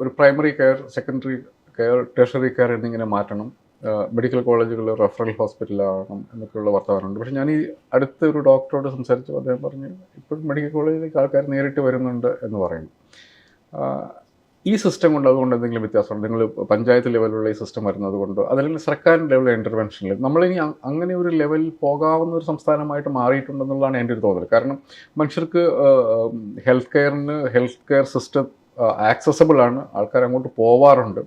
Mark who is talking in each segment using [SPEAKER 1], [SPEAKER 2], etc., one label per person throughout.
[SPEAKER 1] ഒരു primary care secondary care tertiary care എന്നിങ്ങനെ മാറ്റണം. മെഡിക്കൽ കോളേജുകൾ റെഫറൽ ഹോസ്പിറ്റലാകണം എന്നൊക്കെയുള്ള വർത്തമാനമുണ്ട്. പക്ഷേ ഞാൻ ഈ അടുത്ത ഒരു ഡോക്ടറോട് സംസാരിച്ചു അദ്ദേഹം പറഞ്ഞു ഇപ്പോഴും മെഡിക്കൽ കോളേജിലേക്ക് ആൾക്കാർ നേരിട്ട് വരുന്നുണ്ട് എന്ന് പറയുന്നു. ഈ സിസ്റ്റം കൊണ്ട് അതുകൊണ്ട് എന്തെങ്കിലും വ്യത്യാസമുണ്ട്? നിങ്ങൾ പഞ്ചായത്ത് ലെവലിലുള്ള ഈ സിസ്റ്റം വരുന്നത് കൊണ്ടോ? അതല്ലെങ്കിൽ സർക്കാർ ലെവൽ ഇന്റർവെൻഷനിൽ നമ്മളിനി അങ്ങനെ ഒരു ലെവലിൽ പോകാവുന്ന ഒരു സംസ്ഥാനമായിട്ട് മാറിയിട്ടുണ്ടെന്നുള്ളതാണ് എന്റെ ഒരു തോന്നൽ. കാരണം മനുഷ്യർക്ക് ഹെൽത്ത് കെയറിന് ഹെൽത്ത് കെയർ സിസ്റ്റം ആക്സസബിൾ ആണ്. ആൾക്കാർ അങ്ങോട്ട് പോവാറുണ്ട്.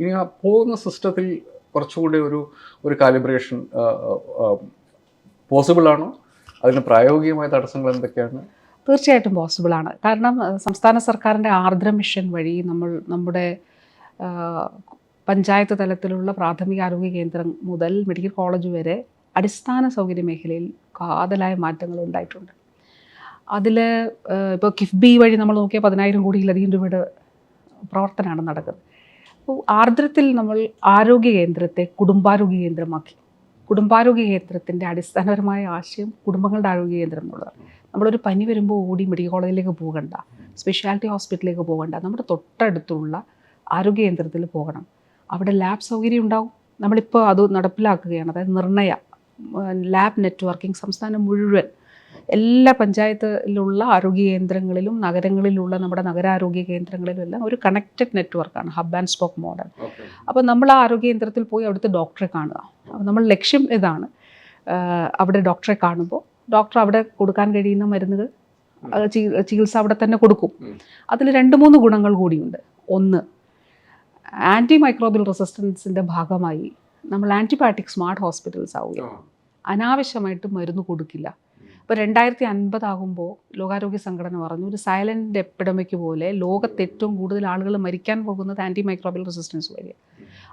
[SPEAKER 1] ഇനി ആ പോകുന്ന സിസ്റ്റത്തിൽ കുറച്ചുകൂടി ഒരു ഒരു കാലിബ്രേഷൻ പോസിബിൾ ആണോ? അതിന് പ്രായോഗികമായ തടസ്സങ്ങൾ എന്തൊക്കെയാണ്?
[SPEAKER 2] തീർച്ചയായിട്ടും പോസിബിൾ ആണ്. കാരണം സംസ്ഥാന സർക്കാരിന്റെ ആർദ്ര മിഷൻ വഴി നമ്മൾ നമ്മുടെ പഞ്ചായത്ത് തലത്തിലുള്ള പ്രാഥമിക ആരോഗ്യ കേന്ദ്രം മുതൽ മെഡിക്കൽ കോളേജ് വരെ അടിസ്ഥാന സൗകര്യ മേഖലയിൽ കാതലായ മാറ്റങ്ങൾ ഉണ്ടായിട്ടുണ്ട്. അതിൽ ഇപ്പോൾ കിഫ്ബി വഴി നമ്മൾ നോക്കിയാൽ പതിനായിരം കോടിയിലധികം രൂപയുടെ പ്രവർത്തനമാണ് നടക്കുന്നത്. അപ്പോൾ ആർദ്രത്തിൽ നമ്മൾ ആരോഗ്യ കേന്ദ്രത്തെ കുടുംബാരോഗ്യ കേന്ദ്രമാക്കി. കുടുംബാരോഗ്യ കേന്ദ്രത്തിന്റെ അടിസ്ഥാനപരമായ ആശയം കുടുംബങ്ങളുടെ ആരോഗ്യ കേന്ദ്രം എന്നുള്ളതാണ്. നമ്മളൊരു പനി വരുമ്പോൾ ഓടി മെഡിക്കൽ കോളേജിലേക്ക് പോകണ്ട സ്പെഷ്യാലിറ്റി ഹോസ്പിറ്റലിലേക്ക് പോകണ്ട നമ്മുടെ തൊട്ടടുത്തുള്ള ആരോഗ്യ കേന്ദ്രത്തിൽ പോകണം. അവിടെ ലാബ് സൗകര്യം ഉണ്ടാവും. നമ്മളിപ്പോൾ അത് നടപ്പിലാക്കുകയാണ്. അതായത് നിർണയ ലാബ് നെറ്റ്വർക്കിംഗ് സംസ്ഥാനം മുഴുവൻ എല്ലാ പഞ്ചായത്തിലുള്ള ആരോഗ്യ കേന്ദ്രങ്ങളിലും നഗരങ്ങളിലുള്ള നമ്മുടെ നഗരാരോഗ്യ കേന്ദ്രങ്ങളിലും എല്ലാം ഒരു കണക്റ്റഡ് നെറ്റ്വർക്കാണ് ഹബ് ആൻഡ് സ്പോക്ക് മോഡൽ അപ്പോൾ നമ്മൾ ആ ആരോഗ്യ കേന്ദ്രത്തിൽ പോയി അവിടുത്തെ ഡോക്ടറെ കാണുക. അപ്പോൾ നമ്മൾ ലക്ഷ്യം ഇതാണ് അവിടെ ഡോക്ടറെ കാണുമ്പോൾ ഡോക്ടർ അവിടെ കൊടുക്കാൻ കഴിയുന്ന മരുന്നുകൾ ചികിത്സ അവിടെ തന്നെ കൊടുക്കും. അതിൽ രണ്ട് മൂന്ന് ഗുണങ്ങൾ കൂടിയുണ്ട്. ഒന്ന് ആന്റി മൈക്രോബിയൽ റെസിസ്റ്റൻസിന്റെ ഭാഗമായി നമ്മൾ ആന്റിബയോട്ടിക് സ്മാർട്ട് ഹോസ്പിറ്റൽസ് ആവുകയാണ്. അനാവശ്യമായിട്ട് മരുന്ന് കൊടുക്കില്ല. ഇപ്പോൾ രണ്ടായിരത്തി അൻപതാകുമ്പോൾ ലോകാരോഗ്യ സംഘടന പറഞ്ഞു ഒരു സൈലന്റ് എപ്പിഡമിക് പോലെ ലോകത്ത് ഏറ്റവും കൂടുതൽ ആളുകൾ മരിക്കാൻ പോകുന്നത് ആന്റി മൈക്രോബിയൽ റെസിസ്റ്റൻസ് വരിക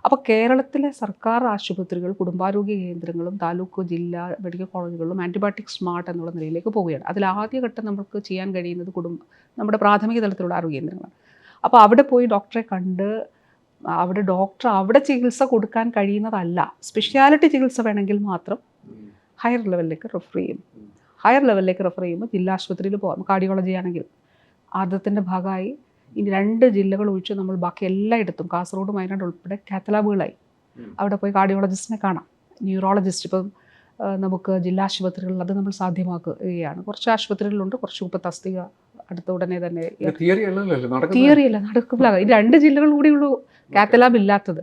[SPEAKER 2] അപ്പോൾ കേരളത്തിലെ സർക്കാർ ആശുപത്രികൾ കുടുംബാരോഗ്യ കേന്ദ്രങ്ങളും താലൂക്ക് ജില്ലാ മെഡിക്കൽ കോളേജുകളിലും ആന്റിബയോട്ടിക് സ്മാർട്ട് എന്നുള്ള നിലയിലേക്ക് പോവുകയാണ്. അതിൽ ആദ്യഘട്ടം നമുക്ക് ചെയ്യാൻ കഴിയുന്നത് കുടുംബ നമ്മുടെ പ്രാഥമിക തലത്തിലുള്ള ആരോഗ്യ കേന്ദ്രങ്ങളാണ്. അപ്പോൾ അവിടെ പോയി ഡോക്ടറെ കണ്ട് അവിടെ ഡോക്ടർ അവിടെ ചികിത്സ കൊടുക്കാൻ കഴിയുന്നതല്ല. സ്പെഷ്യാലിറ്റി ചികിത്സ വേണമെങ്കിൽ മാത്രം ഹയർ ലെവലിലേക്ക് റെഫർ ചെയ്യും. ഹയർ ലെവലിലേക്ക് റെഫർ ചെയ്യുമ്പോൾ ജില്ലാ ആശുപത്രിയിൽ പോകാം. കാർഡിയോളജി ആണെങ്കിൽ ആദ്യത്തിന്റെ ഭാഗമായി ഇനി രണ്ട് ജില്ലകൾ ഒഴിച്ച് നമ്മൾ ബാക്കി എല്ലായിടത്തും കാസർഗോഡ് വയനാട് ഉൾപ്പെടെ കാത്തലാബുകളായി. അവിടെ പോയി കാർഡിയോളജിസ്റ്റിനെ കാണാം. ന്യൂറോളജിസ്റ്റ് ഇപ്പം നമുക്ക് ജില്ലാ ആശുപത്രികളിൽ അത് നമ്മൾ സാധ്യമാക്കുകയാണ്. കുറച്ച് ആശുപത്രികളിലുണ്ട് കുറച്ച് ഇപ്പം തസ്തിക അടുത്ത ഉടനെ തന്നെ തിയറി അല്ല? നടക്കില്ല ഈ രണ്ട് ജില്ലകൾ കൂടിയുള്ളൂ കാത്തലാബ് ഇല്ലാത്തത്.